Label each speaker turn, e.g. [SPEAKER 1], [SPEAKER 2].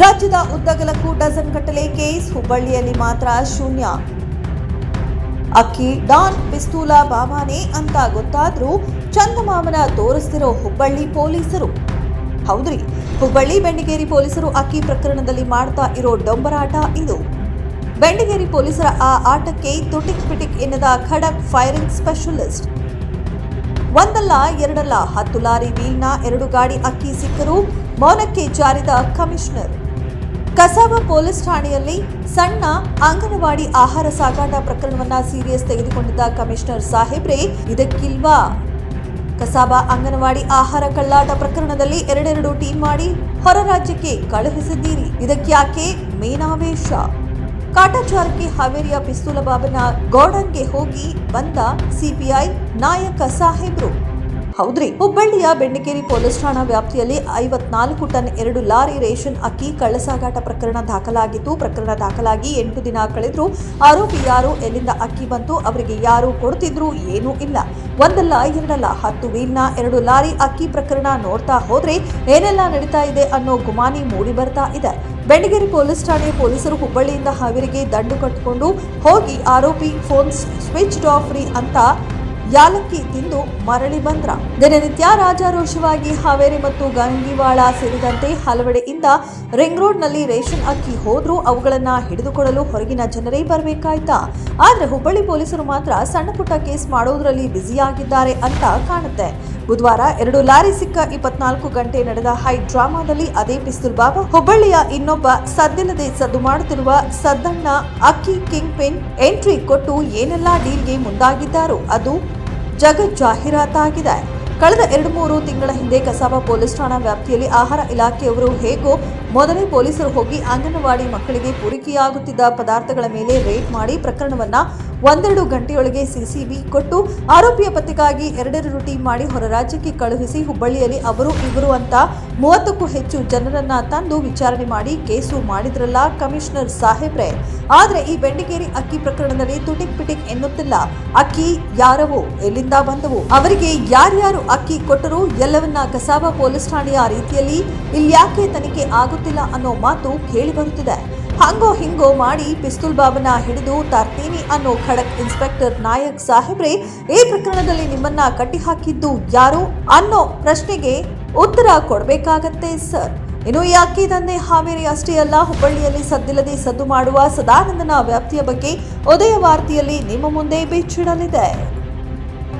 [SPEAKER 1] ರಾಜ್ಯದ ಉದ್ದಗಲಕ್ಕೂ dozen ಕಟ್ಟಲೆ case ಹುಬ್ಬಳ್ಳಿಯಲ್ಲಿ ಮಾತ್ರ ಶೂನ್ಯ. ಅಕ್ಕಿ, ಡಾನ್ ಪಿಸ್ತೂಲ ಬಾಮಾನೆ ಅಂತ ಗೊತ್ತಾದ್ರೂ ಚಂದಮಾಮನ ತೋರಿಸ್ತಿರೋ ಹುಬ್ಬಳ್ಳಿ ಪೊಲೀಸರು. ಹೌದ್ರಿ, ಹುಬ್ಬಳ್ಳಿ ಬೆಂಡಿಗೇರಿ ಪೊಲೀಸರು ಅಕ್ಕಿ ಪ್ರಕರಣದಲ್ಲಿ ಮಾಡ್ತಾ ಇರೋ ಡೊಂಬರಾಟ ಇದು. ಬೆಂಡಿಗೇರಿ ಪೊಲೀಸರ ಆ ಆಟಕ್ಕೆ ತುಟಿಕ್ ಪಿಟಿಕ್ ಎನ್ನದ ಖಡಕ್ ಫೈರಿಂಗ್ ಸ್ಪೆಷಲಿಸ್ಟ್. ಒಂದಲ್ಲ, ಎರಡಲ್ಲ, ಹತ್ತು ಲಾರಿ ವೀಲ್ನ ಎರಡು ಗಾಡಿ ಅಕ್ಕಿ ಸಿಕ್ಕರೂ, ಮೌನಕ್ಕೆ ಜಾರಿದ ಕಮಿಷನರ್. ಕಸಾಬ ಪೊಲೀಸ್ ಠಾಣೆಯಲ್ಲಿ ಸಣ್ಣ ಅಂಗನವಾಡಿ ಆಹಾರ ಸಾಗಾಟ ಪ್ರಕರಣವನ್ನ ಸೀರಿಯಸ್ ತೆಗೆದುಕೊಂಡಿದ್ದ ಕಮಿಷನರ್ ಸಾಹೇಬ್ರೆ, ಇದಕ್ಕಿಲ್ವಾ? ಕಸಾಬ ಅಂಗನವಾಡಿ ಆಹಾರ ಕಳ್ಳಾಟ ಪ್ರಕರಣದಲ್ಲಿ ಎರಡೆರಡು ಟೀಮ್ ಮಾಡಿ ಹೊರ ರಾಜ್ಯಕ್ಕೆ ಕಳುಹಿಸಿದ್ದೀರಿ. ಇದಕ್ಯಾಕೆ ಮೇನಾವೇಶ? ಕಾಟಾಚಾರಕ್ಕೆ ಹಾವೇರಿಯ ಪಿಸ್ತೂಲ ಬಾಬನ ಗೋಡನ್ಗೆ ಹೋಗಿ ಬಂದ ಸಿಪಿಐ ನಾಯಕ ಸಾಹೇಬ್ರು. ಹೌದ್ರಿ. ಹುಬ್ಬಳ್ಳಿಯ ಬೆಂಡಿಗೇರಿ ಪೊಲೀಸ್ ಠಾಣಾ ವ್ಯಾಪ್ತಿಯಲ್ಲಿ ಐವತ್ನಾಲ್ಕು ಟನ್ ಎರಡು ಲಾರಿ ರೇಷನ್ ಅಕ್ಕಿ ಕಳ್ಳಸಾಗಾಟ ಪ್ರಕರಣ ದಾಖಲಾಗಿತ್ತು. ಪ್ರಕರಣ ದಾಖಲಾಗಿ ಎಂಟು ದಿನ ಕಳೆದ್ರು ಆರೋಪಿ ಯಾರು, ಎಲ್ಲಿಂದ ಅಕ್ಕಿ ಬಂತು, ಅವರಿಗೆ ಯಾರು ಕೊಡ್ತಿದ್ರು ಏನೂ ಇಲ್ಲ. ಒಂದಲ್ಲ, ಎರಡಲ್ಲ, ಹತ್ತು ವೀಲ್ನ ಎರಡು ಲಾರಿ ಅಕ್ಕಿ ಪ್ರಕರಣ ನೋಡ್ತಾ ಹೋದ್ರೆ ಏನೆಲ್ಲ ನಡೀತಾ ಇದೆ ಅನ್ನೋ ಗುಮಾನಿ ಮೂಡಿ ಬರ್ತಾ ಇದೆ. ಬೆಂಡಿಗೇರಿ ಪೊಲೀಸ್ ಠಾಣೆ ಪೊಲೀಸರು ಹುಬ್ಬಳ್ಳಿಯಿಂದ ಹಾವೇರಿಗೆ ದಂಡು ಕಟ್ಟಿಕೊಂಡು ಹೋಗಿ ಆರೋಪಿ ಫೋನ್ ಸ್ವಿಚ್ ಆಫ್ ರೀ ಅಂತ ಯಾಲಕ್ಕಿ ತಿಂದು ಮರಳಿ ಬಂದ್ರ. ದಿನನಿತ್ಯ ರಾಜಾರೋಷವಾಗಿ ಹಾವೇರಿ ಮತ್ತು ಗಂಗಿವಾಳ ಸೇರಿದಂತೆ ಹಲವೆಡೆಯಿಂದ ರಿಂಗ್ ರೋಡ್ನಲ್ಲಿ ರೇಷನ್ ಅಕ್ಕಿ ಹೋದ್ರೂ ಅವುಗಳನ್ನ ಹಿಡಿದುಕೊಳ್ಳಲು ಹೊರಗಿನ ಜನರೇ ಬರಬೇಕಾಯ್ತಾ? ಆದ್ರೆ ಹುಬ್ಬಳ್ಳಿ ಪೊಲೀಸರು ಮಾತ್ರ ಸಣ್ಣ ಪುಟ್ಟ ಕೇಸ್ ಮಾಡೋದ್ರಲ್ಲಿ ಬ್ಯುಸಿಯಾಗಿದ್ದಾರೆ ಅಂತ ಕಾಣುತ್ತೆ. ಬುಧವಾರ ಎರಡು ಲಾರಿ ಸಿಕ್ಕ ಇಪ್ಪತ್ನಾಲ್ಕು ಗಂಟೆ ನಡೆದ ಹೈ ಡ್ರಾಮಾದಲ್ಲಿ ಅದೇ ಪಿಸ್ತೂಲ್ ಬಾಬಾ ಹುಬ್ಬಳ್ಳಿಯ ಇನ್ನೊಬ್ಬ ಸದ್ದಿಲ್ಲದೆ ಸದ್ದು ಮಾಡುತ್ತಿರುವ ಸದ್ದಣ್ಣ ಅಕ್ಕಿ ಕಿಂಗ್ ಪಿನ್ ಎಂಟ್ರಿ ಕೊಟ್ಟು ಏನೆಲ್ಲ ಡೀಲ್ಗೆ ಮುಂದಾಗಿದ್ದಾರೋ ಅದು ಜಗ ಜಾಹೀರಾತಾಗಿದೆ ಕಳೆದ ಎರಡು ಮೂರು ತಿಂಗಳ ಹಿಂದೆ ಕಸಾಬ ಪೊಲೀಸ್ ಠಾಣಾ ವ್ಯಾಪ್ತಿಯಲ್ಲಿ ಆಹಾರ ಇಲಾಖೆಯವರು ಹೇಗೋ ಮೊದಲೇ ಪೊಲೀಸರು ಹೋಗಿ ಅಂಗನವಾಡಿ ಮಕ್ಕಳಿಗೆ ಪೂರೈಕೆಯಾಗುತ್ತಿದ್ದ ಪದಾರ್ಥಗಳ ಮೇಲೆ ರೇಟ್ ಮಾಡಿ ಪ್ರಕರಣವನ್ನ ಒಂದೆರಡು ಗಂಟೆಯೊಳಗೆ ಸಿಸಿಬಿ ಕೊಟ್ಟು ಆರೋಪಿಯ ಪತ್ತೆಗಾಗಿ ಎರಡೆರಡು ಟೀಮ್ ಮಾಡಿ ಹೊರ ರಾಜ್ಯಕ್ಕೆ ಕಳುಹಿಸಿ ಹುಬ್ಬಳ್ಳಿಯಲ್ಲಿ ಅವರು, ಇವರು ಅಂತ ಮೂವತ್ತಕ್ಕೂ ಹೆಚ್ಚು ಜನರನ್ನ ತಂದು ವಿಚಾರಣೆ ಮಾಡಿ ಕೇಸು ಮಾಡಿದ್ರಲ್ಲ ಕಮಿಷನರ್ ಸಾಹೇಬ್ರೆ. ಆದರೆ ಈ ಬೆಂಡಿಗೇರಿ ಅಕ್ಕಿ ಪ್ರಕರಣದಲ್ಲಿ ತುಟಿಕ್ ಪಿಟಿಕ್ ಎನ್ನುತ್ತಿಲ್ಲ. ಅಕ್ಕಿ ಯಾರವು? ಎಲ್ಲಿಂದ ಬಂದವು? ಅವರಿಗೆ ಯಾರ್ಯಾರು ಅಕ್ಕಿ ಕೊಟ್ಟರು? ಎಲ್ಲವನ್ನ ಕಸಾಬ ಪೊಲೀಸ್ ಠಾಣೆಯ ರೀತಿಯಲ್ಲಿ ಇಲ್ಯಾಕೆ ತನಿಖೆ ಆಗುತ್ತಿಲ್ಲ ಅನ್ನೋ ಮಾತು ಕೇಳಿ ಬರುತ್ತಿದೆ. ಹಂಗೋ ಹಿಂಗೋ ಮಾಡಿ ಪಿಸ್ತೂಲ್ ಬಾಬನ ಹಿಡಿದು ತರ್ತೀನಿ ಅನ್ನೋ ಖಡಕ್ ಇನ್ಸ್ಪೆಕ್ಟರ್ ನಾಯಕ್ ಸಾಹೇಬ್ರೆ, ಈ ಪ್ರಕರಣದಲ್ಲಿ ನಿಮ್ಮನ್ನ ಕಟ್ಟಿಹಾಕಿದ್ದು ಯಾರು ಅನ್ನೋ ಪ್ರಶ್ನೆಗೆ ಉತ್ತರ ಕೊಡಬೇಕಾಗತ್ತೆ, ಸರ್. ಇನ್ನು ಅಕ್ಕಿ ದಂಧೆ ಹಾವೇರಿ ಅಷ್ಟೇ ಅಲ್ಲ, ಹುಬ್ಬಳ್ಳಿಯಲ್ಲಿ ಸದ್ದಿಲ್ಲದೆ ಸದ್ದು ಮಾಡುವ ಸದಾನಂದನ ವ್ಯಾಪ್ತಿಯ ಬಗ್ಗೆ ಉದಯ ವಾರ್ತೆಯಲ್ಲಿ ನಿಮ್ಮ ಮುಂದೆ ಬಿಚ್ಚಿಡಲಿದೆ.